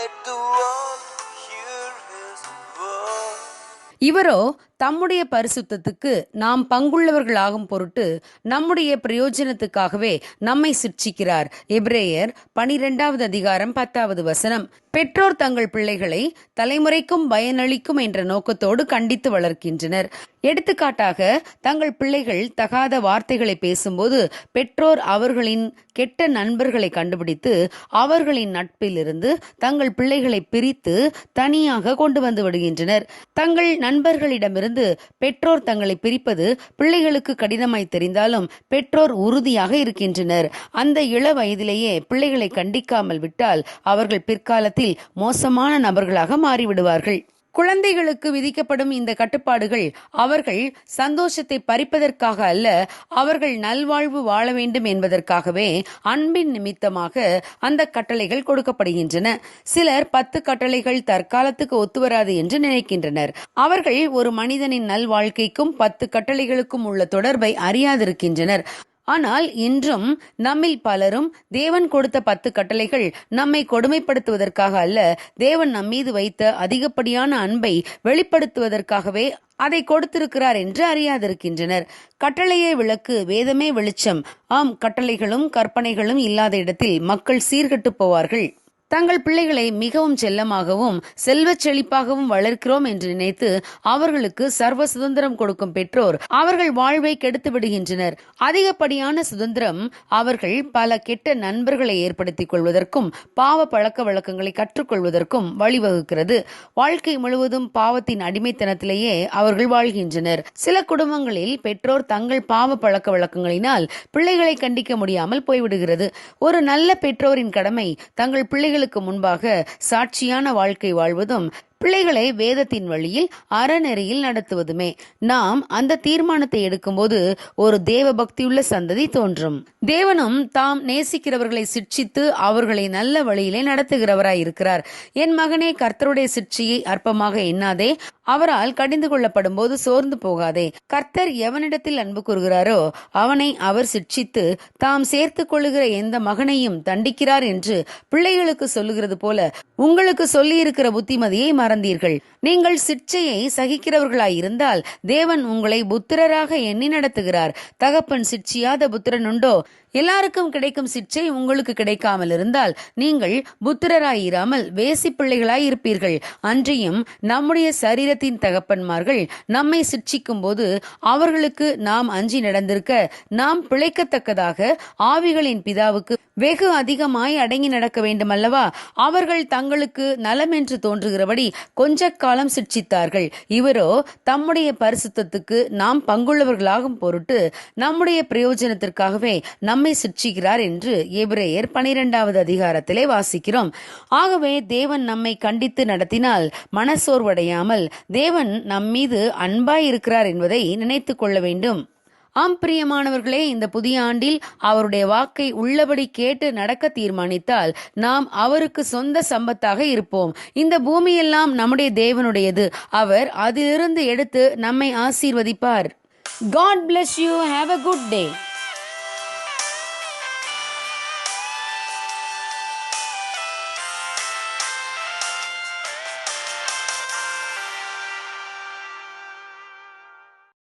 let the தம்முடைய பரிசுத்தத்துக்கு நாம் பங்குள்ளவர்களாகும் பொருட்டு நம்முடைய பிரயோஜனத்துக்காகவே நம்மை சிற்சிக்கிறார் எப்ரேயர் பனிரெண்டாவது அதிகாரம் பத்தாவது வசனம். பெற்றோர் தங்கள் பிள்ளைகளை தலைமுறைக்கும் பயனளிக்கும் என்ற நோக்கத்தோடு கண்டித்து வளர்க்கின்றனர். எடுத்துக்காட்டாக தங்கள் பிள்ளைகள் தகாத வார்த்தைகளை பேசும்போது பெற்றோர் அவர்களின் கெட்ட நண்பர்களை கண்டுபிடித்து அவர்களின் நட்பிலிருந்து தங்கள் பிள்ளைகளை பிரித்து தனியாக கொண்டு வந்து விடுகின்றனர். தங்கள் நண்பர்களிடமிருந்து பெற்றோர் தங்களை பிரிப்பது பிள்ளைகளுக்கு கடினமாய் தெரிந்தாலும் பெற்றோர் உறுதியாக இருக்கின்றனர். அந்த இள வயதிலேயே பிள்ளைகளை கண்டிக்காமல் விட்டால் அவர்கள் பிற்காலத்தில் மோசமான நபர்களாக மாறிவிடுவார்கள். குழந்தைகளுக்கு விதிக்கப்படும் இந்த கட்டுப்பாடுகள் அவர்கள் சந்தோஷத்தை பறிப்பதற்காக அல்ல அவர்கள் நல்வாழ்வு வாழ வேண்டும் என்பதற்காகவே அன்பின் நிமித்தமாக அந்த கட்டளைகள் கொடுக்கப்படுகின்றன. சிலர் பத்து கட்டளைகள் தற்காலத்துக்கு ஒத்துவராது என்று நினைக்கின்றனர். அவர்கள் ஒரு மனிதனின் நல்வாழ்க்கைக்கும் பத்து கட்டளைகளுக்கும் உள்ள தொடர்பை அறியாதிருக்கின்றனர். ஆனால் இன்றும் நம்மில் பலரும் தேவன் கொடுத்த பத்து கட்டளைகள் நம்மை கொடுமைப்படுத்துவதற்காக அல்ல தேவன் நம்மீது வைத்த அதிகப்படியான அன்பை வெளிப்படுத்துவதற்காகவே அதை கொடுத்திருக்கிறார் என்று அறியாதிருக்கின்றனர். கட்டளையே விளக்கு வேதமே வெளிச்சம். ஆம் கட்டளைகளும் கற்பனைகளும் இல்லாத இடத்தில் மக்கள் சீர்கட்டு போவார்கள். தங்கள் பிள்ளைகளை மிகவும் செல்லமாகவும் செல்வச் செழிப்பாகவும் வளர்க்கிறோம் என்று நினைத்து அவர்களுக்கு சர்வ சுதந்திரம் கொடுக்கும் பெற்றோர் அவர்கள் வாழ்வை கெடுத்து விடுகின்றனர். அதிகப்படியான சுதந்திரம் அவர்கள் பல கெட்ட நண்பர்களை ஏற்படுத்திக் கொள்வதற்கும் பாவ பழக்க வழக்கங்களை கற்றுக்கொள்வதற்கும் வழிவகுக்கிறது. வாழ்க்கை முழுவதும் பாவத்தின் அடிமைத்தனத்திலேயே அவர்கள் வாழ்கின்றனர். சில குடும்பங்களில் பெற்றோர் தங்கள் பாவ பழக்க வழக்கங்களினால் பிள்ளைகளை கண்டிக்க முடியாமல் போய்விடுகிறது. ஒரு நல்ல பெற்றோரின் கடமை தங்கள் பிள்ளைகள் கண்களுக்கு முன்பாக சாட்சியான வாழ்க்கை வாழ்வதும் பிள்ளைகளை வேதத்தின் வழியில் அறநெறியில் நடத்துவதுமே. நாம் அந்த தீர்மானத்தை எடுக்கும்போது ஒரு தேவ பக்தியுள்ள சந்ததி தோன்றும். தேவனும் தாம் நேசிக்கிறவர்களை சிட்சித்து அவர்களை நல்ல வழியிலே நடத்துகிறவராய் இருக்கிறார். என் மகனே கர்த்தருடைய சிற்சியை அற்பமாக எண்ணாதே. அவரால் கடிந்து கொள்ளப்படும் போது சோர்ந்து போகாதே. கர்த்தர் எவனிடத்தில் அன்பு கூறுகிறாரோ அவனை அவர் சிட்சித்து தாம் சேர்த்துக் கொள்ளுகிற எந்த மகனையும் தண்டிக்கிறார் என்று பிள்ளைகளுக்கு சொல்லுகிறது போல உங்களுக்கு சொல்லியிருக்கிற புத்திமதியை மறந்தீர்கள். நீங்கள் சிற்சையை சகிக்கிறவர்களாயிருந்தால் தேவன் உங்களை புத்திரராக எண்ணி நடத்துகிறார். தகப்பன் சிற்சியாத புத்திரன் உண்டோ எல்லாருக்கும் கிடைக்கும் சிற்சை உங்களுக்கு கிடைக்காமல் இருந்தால் நீங்கள் புத்திரராயிராமல் வேசி பிள்ளைகளாய் இருப்பீர்கள். அன்றியும் நம்முடைய சரீரத்தின் தகப்பன்மார்கள் நம்மை சிற்சிக்கும் போது அவர்களுக்கு நாம் அஞ்சி நடந்திருக்க நாம் பிழைக்கத்தக்கதாக ஆவிகளின் பிதாவுக்கு வெகு அதிகமாய் அடங்கி நடக்க வேண்டுமல்லவா? அவர்கள் தங்களுக்கு நலம் என்று தோன்றுகிறபடி கொஞ்ச காலம் சிட்சித்தார்கள் இவரோ தம்முடைய பரிசுத்தத்துக்கு நாம் பங்குள்ளவர்களாகும் பொருட்டு நம்முடைய பிரயோஜனத்திற்காகவே நம் நம்மை சிட்சிக்கிறார் என்று எபிரேயர் பனிரெண்டாவது அதிகாரத்திலே வாசிக்கிறோம். ஆகவே தேவன் நம்மை கண்டித்து நடத்தினால் மனசோர்வடையாமல் தேவன் நம்மீது அன்பாய் இருக்கிறார் என்பதை நினைத்து கொள்ள வேண்டும். ஆம் பிரியமானவர்களே இந்த புதிய ஆண்டில் அவருடைய வாக்கை உள்ளபடி கேட்டு நடக்க தீர்மானித்தால் நாம் அவருக்கு சொந்த சம்பத்தாக இருப்போம். இந்த பூமியெல்லாம் நம்முடைய தேவனுடையது. அவர் அதிலிருந்து எடுத்து நம்மை ஆசீர்வதிப்பார். God bless you have a good day